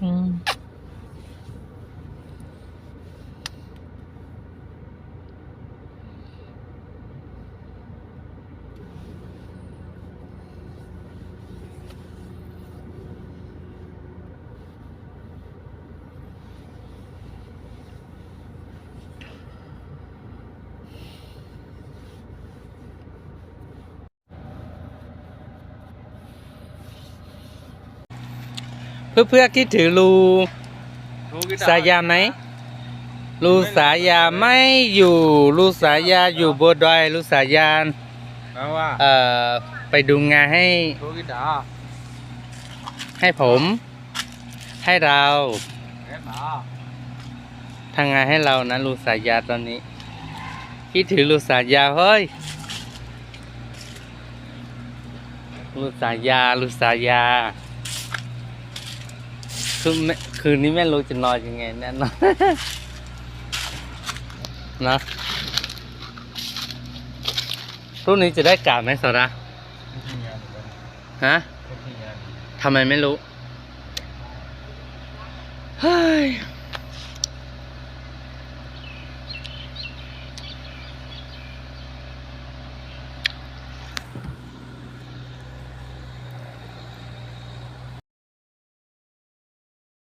嗯。 เพื่อเพื่อคิดถึงลูสายาไหมลูสายาไม่อยู่ ลูสายาอยู่บนดอยลูสายาแปลว่าเอ่อไปดูงานให้ลูกกีตาร์ให้ผม ให้เราแค่ตาทำงานให้เรานะลูสายาตอนนี้ คิดถึงลูสายาเฮ้ยลูสายาลูสายา คือคืนนี้แม่รู้จะนอนยังไงแน่นอนนะรุ่นนี้จะได้กล่าวไหมสระฮะทำไมไม่รู้เฮ้ย